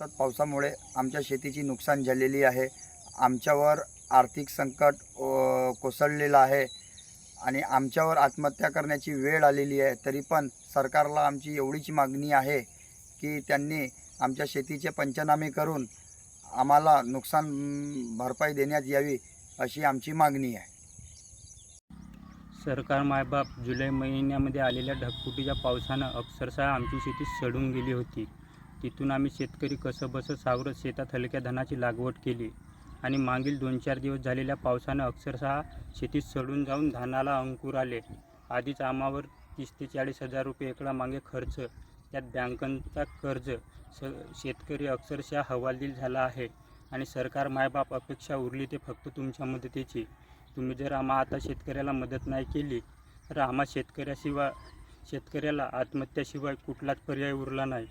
सतत पावसामुळे आमच्या शेतीची नुकसान झालेली आहे. आमच्यावर आर्थिक संकट कोसळलेलं आहे आणि आमच्यावर आत्महत्या करण्याची वेळ आलेली आहे. तरी पण सरकारला आमची एवढीच मागणी आहे की त्यांनी आमच्या शेतीचे पंचनामे करून आम्हाला नुकसान भरपाई देण्यात यावी अशी आमची मागणी आहे. सरकार मायबाप जुलै महिन्यामध्ये आलेल्या ढगफुटीच्या पावसानं अक्षरशः आमची शेती सडून गेली होती. तिथून आम्ही शेतकरी कसंबसं सावरत शेतात हलक्या धनाची लागवड केली आणि मागील दोन चार दिवस झालेल्या पावसानं अक्षरशः शेतीत सडून जाऊन धानाला अंकुर आले. आधीच आम्हावर तीस ते चाळीस हजार रुपये एकरा मागे खर्च त्यात बँकांचा कर्ज स शेतकरी अक्षरशः हवालदिल झाला आहे आणि सरकार मायबाप अपेक्षा उरली ते फक्त तुमच्या मदतीची. तुम्ही जर आम्हा आता शेतकऱ्याला मदत नाही केली तर आम्हा शेतकऱ्याशिवाय शेतकऱ्याला आत्महत्याशिवाय कुठलाच पर्याय उरला नाही.